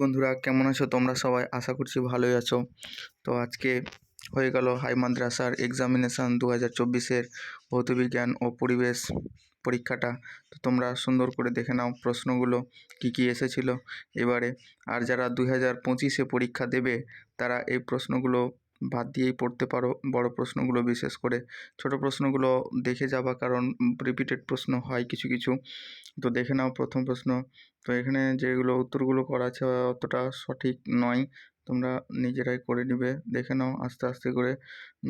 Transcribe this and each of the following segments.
বন্ধুরা, কেমন আছো? তোমরা সবাই? আশা করছি ভালোই আছো। তো আজকে হয়ে গেল হাই মাদ্রাসার এক্সামিনেশান দু হাজার চব্বিশের ভৌতবিজ্ঞান ও পরিবেশ পরীক্ষাটা। তো তোমরা সুন্দর করে দেখে নাও প্রশ্নগুলো, কি কি এসেছিল। এবারে আর যারা দুই হাজার পঁচিশে পরীক্ষা দেবে, তারা এই প্রশ্নগুলো বাদ দিয়েই পড়তে পারো বড় প্রশ্নগুলো বিশেষ করে। ছোট প্রশ্নগুলো দেখে যাবা কারণ রিপিটেড প্রশ্ন হয় কিছু কিছু। তো দেখে নাও প্রথম প্রশ্ন। তো এখানে যেগুলো উত্তরগুলো করা আছে অতটা সঠিক নয়। তোমরা নিজেরাই করে নিবে। দেখে নাও আস্তে আস্তে করে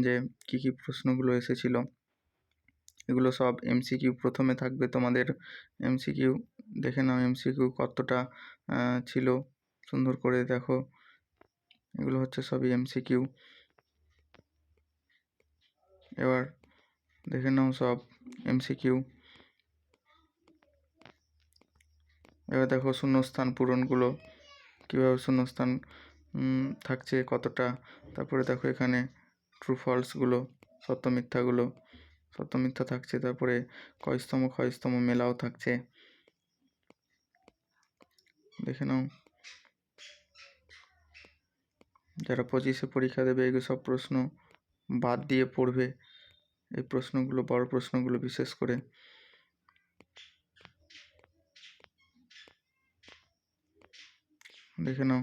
যে কী কী প্রশ্নগুলো এসেছিল। এগুলো সব এমসিকিউ প্রথমে থাকবে তোমাদের। এমসিকিউ দেখে নাও এমসিকিউ কতটা ছিল। সুন্দর করে দেখো। এগুলো হচ্ছে সবই এমসিকিউ এবার দেখে নাও সব এমসিকিউ এবার দেখো শূন্যস্থান পূরণগুলো, কীভাবে শূন্যস্থান থাকছে, কতটা। তারপরে দেখো এখানে ট্রু ফলসগুলো সত্য মিথ্যাগুলো, সত্য মিথ্যা থাকছে। তারপরে কয়স্তম ক্ষয়স্তম মেলাও থাকছে। দেখে নাও। যারা পঁচিশে পরীক্ষা দেবে, এগুলো সব প্রশ্ন বাদ দিয়ে পড়বে। এই প্রশ্নগুলো, বড় প্রশ্নগুলো বিশেষ করে। দেখে নাও।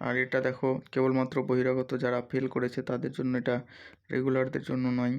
আর এটা দেখো, কেবলমাত্র বহিরাগত যারা ফেল করেছে তাদের জন্য এটা রেগুলারদের জন্য নয়।